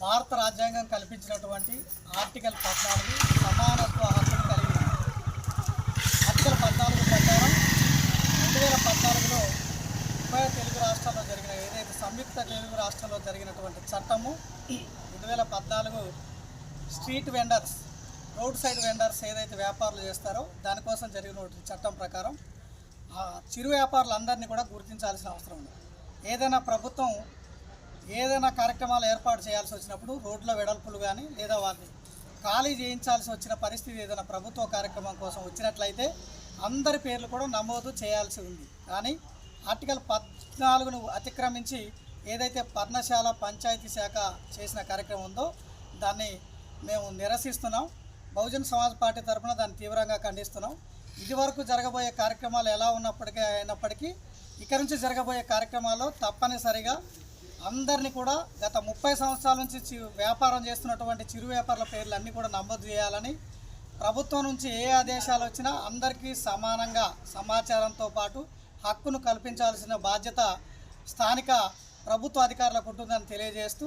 భారత రాజ్యాంగం కల్పించినటువంటి ఆర్టికల్ పద్నాలుగు సమానత్వ హక్కును కలిగి ఆర్టికల్ పద్నాలుగు ప్రకారం రెండు వేల పద్నాలుగులో ఉభయ తెలుగు రాష్ట్రాల్లో జరిగిన ఏదైతే సంయుక్త తెలుగు రాష్ట్రంలో జరిగినటువంటి చట్టము రెండు వేల పద్నాలుగు street vendors road side vendors ఏదైతే వ్యాపారాలు చేస్తారో దానికోసం జరిగినటువంటి చట్టం ప్రకారం చిరు వ్యాపారులందరినీ కూడా గుర్తించాల్సిన అవసరం ఉంది. ఏదైనా ప్రభుత్వం ఏదైనా కార్యక్రమాలు ఏర్పాటు చేయాల్సి వచ్చినప్పుడు రోడ్ల వెడల్పులు కానీ లేదా వారిని ఖాళీ చేయించాల్సి వచ్చిన పరిస్థితి ఏదైనా ప్రభుత్వ కార్యక్రమం కోసం వచ్చినట్లయితే అందరి పేర్లు కూడా నమోదు చేయాల్సి ఉంది. కానీ ఆర్టికల్ పద్నాలుగును అతిక్రమించి ఏదైతే పర్ణశాల పంచాయతీ శాఖ చేసిన కార్యక్రమం ఉందో దాన్ని మేము నిరసిస్తున్నాం. బహుజన్ సమాజ్ పార్టీ తరఫున దాన్ని తీవ్రంగా ఖండిస్తున్నాం. ఇదివరకు జరగబోయే కార్యక్రమాలు ఎలా ఉన్నప్పటికీ అయినప్పటికీ ఇక నుంచి జరగబోయే కార్యక్రమాల్లో తప్పనిసరిగా అందరినీ కూడా గత ముప్పై సంవత్సరాల నుంచి చి- వ్యాపారం చేస్తున్నటువంటి చిరు వ్యాపారుల పేర్లు అన్నీ కూడా నమోదు చేయాలని ప్రభుత్వం నుంచి ఏ ఆదేశాలు వచ్చినా అందరికీ సమానంగా సమాచారంతో పాటు హక్కును కల్పించాల్సిన బాధ్యత స్థానిక ప్రభుత్వ అధికారులకు ఉంటుందని తెలియజేస్తూ